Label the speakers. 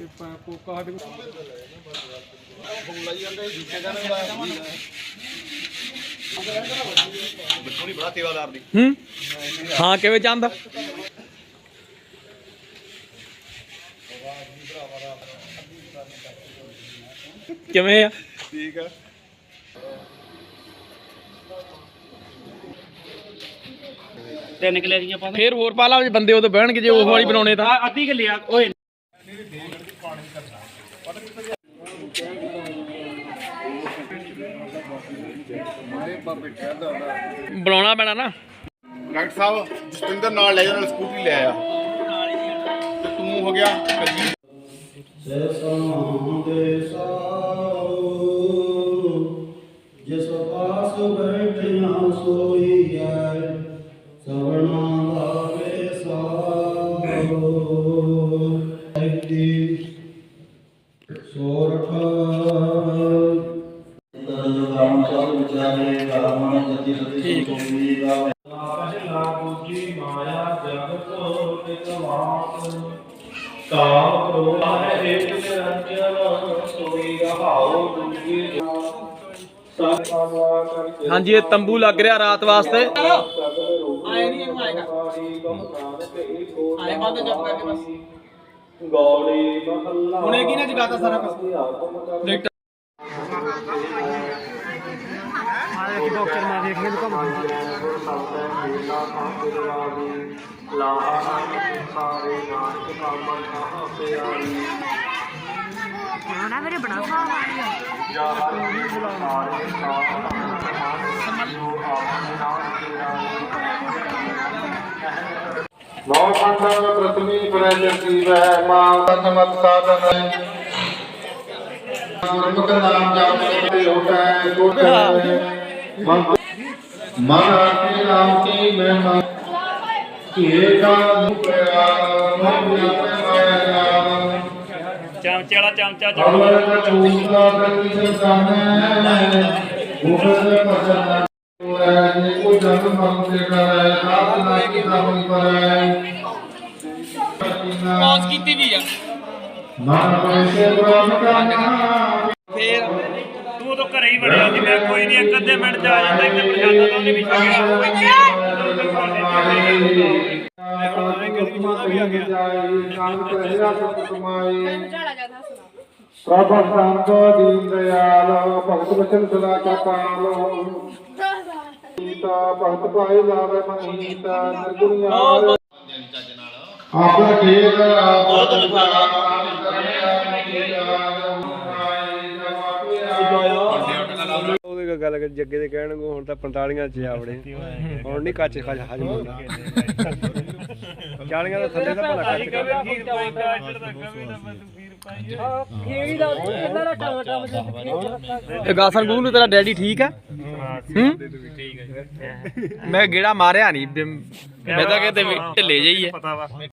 Speaker 1: ਤੇ ਪ- ਕੋਕਾ ਸਾਡੇ ਕੋਲ
Speaker 2: ਬਿੱਟੂ ਨਹੀਂ ਬੜਾ ਸੇਵਾਦਾਰ ਦੀ
Speaker 3: ਹੂੰ? ਹਾਂ ਕਿਵੇਂ ਜਾਂਦਾ? ਕਿਵੇਂ ਆ?
Speaker 2: ਠੀਕ ਆ।
Speaker 4: ਤਿੰਨ ਕਿਲੇ ਦੀਆਂ ਪਾ
Speaker 3: ਫੇਰ ਹੋਰ ਪਾ ਲਾ ਜੇ ਬੰਦੇ ਉਦੋਂ ਬਹਿਣਗੇ ਜੇ ਉਹ ਵਾਲੀ ਬਣਾਉਣੇ ਤਾਂ।
Speaker 4: ਅੱਧੀ ਕਿਲੇ ਆ ਓਏ।
Speaker 3: ਬਣਾਉਣਾ ਪੈਣਾ ਨਾ।
Speaker 2: ਡਾਕਟਰ ਸਾਹਿਬ ਜਸਪਿੰਦਰ ਨਾਲ ਲੈ ਜਾਣ ਸਕੂਟਰੀ ਲੈ ਆ। ਤੇ ਤੂੰ ਹੋ ਗਿਆ ਕਲਜੀਤ
Speaker 5: ਜਿਸ ਪਾਸ ਬੈਠਿਆ ਸੋਈ। ਸੋਰਠ ਰਾਮ ਚਾਲ ਵਿਚਾਰੇ ਰਾਮ ਜਤੀ ਸਤੀ ਸੁਖੀ ਦਾ ਲਾਗੂਜੀ ਮਾਇਆ ਜਗਤ ਨਿਤਵਾਸ ਕਾਮ ਕ੍ਰੋਧ ਹੈ ਏਕ ਨਿਰੰਜਨ ਸੋਈ ਰਹਾਉ ਦੁਖੀ
Speaker 3: ਹਾਂਜੀ, ਇਹ ਤੰਬੂ ਲੱਗ ਰਿਹਾ ਰਾਤ ਵਾਸਤੇ।
Speaker 5: ਆਏ ਨਹੀਂ ਆਏਗਾ। ਆਏ ਬੰਦ ਜਪ ਕਰਕੇ ਬਸ। ਗੌੜੀ ਮਹੱਲਾ
Speaker 1: ਹੁਣ ਇਹ ਕੀ ਨਾ ਜਗਾਤਾ ਸਾਰਾ ਕੁਝ
Speaker 6: ਉਹਨਾਂ ਮੇਰੇ ਬੜਾ ਸਾਹ ਆ ਰਿਹਾ
Speaker 5: ਨੌ ਖੰਡ ਪ੍ਰਥਮੀ ਪ੍ਰਜਤੀ ਵੈ ਮਾਂ ਸਮਤ ਸਾਧਨ ਗੁਰਮੁਖ ਨਾਮ ਜਪਤੇ ਹੋਟੈ ਕੋਟੈ ਮਨ ਮਨ ਆਤੀ ਨਾਮ ਕੀ ਮਹਿਮਾ ਕੀਏ ਕਾ ਮੁਕਿਆ ਮਨ ਜਪੈ ਮਾਇਆ
Speaker 4: ਚਮਚੇ ਵਾਲਾ ਚਮਚਾ
Speaker 5: ਅਮਰ ਦਾ ਚੂਲਾ ਕਰੀ ਸਰਦਾਨੇ ਉਪਰ ਭਜਨ ਲੈ ਕੋ ਜਨ ਮਨ ਤੇ ਕਰੈ ਨਾਮ ਨਾ ਕੀ ਨਾਮ ਕਰੈ
Speaker 3: ਪੌਜ਼ ਕੀਤੀ ਵੀ ਆ।
Speaker 5: ਮਨ ਪੈਸੇ ਬ੍ਰਹਮ ਕਰਨਾ
Speaker 3: ਫੇਰ
Speaker 4: ਤੂੰ ਤਾਂ ਘਰੇ ਹੀ ਵੜਿਆ ਸੀ, ਮੈਂ ਕੋਈ ਨਹੀਂ ਇੱਕ ਅੱਧੇ ਮਿੰਟ ਚ ਆ ਜਾਂਦਾ ਇੱਥੇ ਪ੍ਰਸ਼ਾਦਾ ਤਾਂ ਉਹਨੇ ਵੀ
Speaker 5: ਪ੍ਰਭ ਸੰਤ ਦੀਨ ਦਿਆਲ, ਭਗਤ ਬਚਨ ਸਦਾ ਕਪਾਲ ਸੀਤਾ ਭਗਤ ਪਾਏ ਲਾਵੇ ਮਨੀਤਾ ਨਿਰਗੁਣਿਆ ਆਪਣਾ ਖੇਤ ਆਪ ਲਗਾਇਆ
Speaker 1: ਉਹਦੇ ਨਾਲ ਗੱਲ ਕਰ ਜੱਗੇ ਦੇ ਕਹਿਣ ਨੂੰ ਹੁਣ ਤਾਂ 45 ਚ ਆਵੜੇ ਹੁਣ ਨਹੀਂ ਕੱਚ ਖਾ ਹਜਮ ਹੁੰਦਾ 40 ਦਾ ਥੱਲੇ ਦਾ ਭਲਾ ਕੱਚ ਕਰ।
Speaker 3: ਇਹ ਤੇਰਾ ਡੈਡੀ ਠੀਕ ਆ? ਹੂੰ? ਮੈਂ ਗੇੜਾ ਮਾਰਿਆ ਨਹੀਂ ਮੈਂ ਤਾਂ ਕਿਤੇ ਢਿੱਲੇ ਜਿਹੀ ਆ।